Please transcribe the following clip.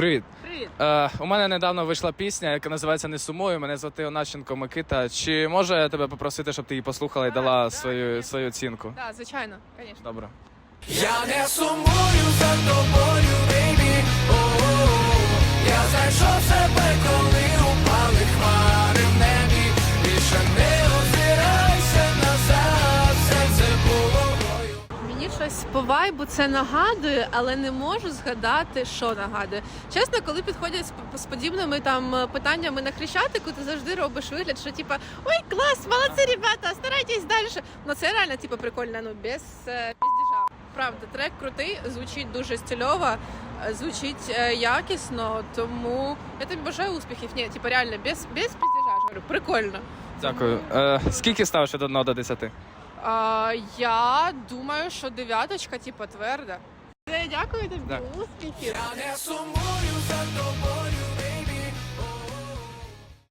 Привіт. Привіт. Е, у мене недавно вийшла пісня, яка називається Не сумую. Мене звати Оначенко Микита. Чи може я тебе попросити, щоб ти її послухала і дала так, свою, звісно. свою оцінку? Так, звичайно, звісно. Добре. Я не сумую за тобою, Мені по вайбу це нагадує, але не можу згадати, що нагадує. Чесно, коли підходять з, подібними там е, питаннями на хрещатику, ти завжди робиш вигляд, що типа ой, клас, молодці, ребята, старайтесь далі. Ну це реально типу прикольно, ну без е, піздіжа. Правда, трек крутий, звучить дуже стильово, е, звучить якісно, тому я тобі бажаю успіхів. Ні, типу реально без, без піздіжа. прикольно. Дякую. Е, скільки ставиш від 1 до 10? А, я думаю, що дев'яточка, типу, тверда. Дякую тобі. Успіхів. Я не сумую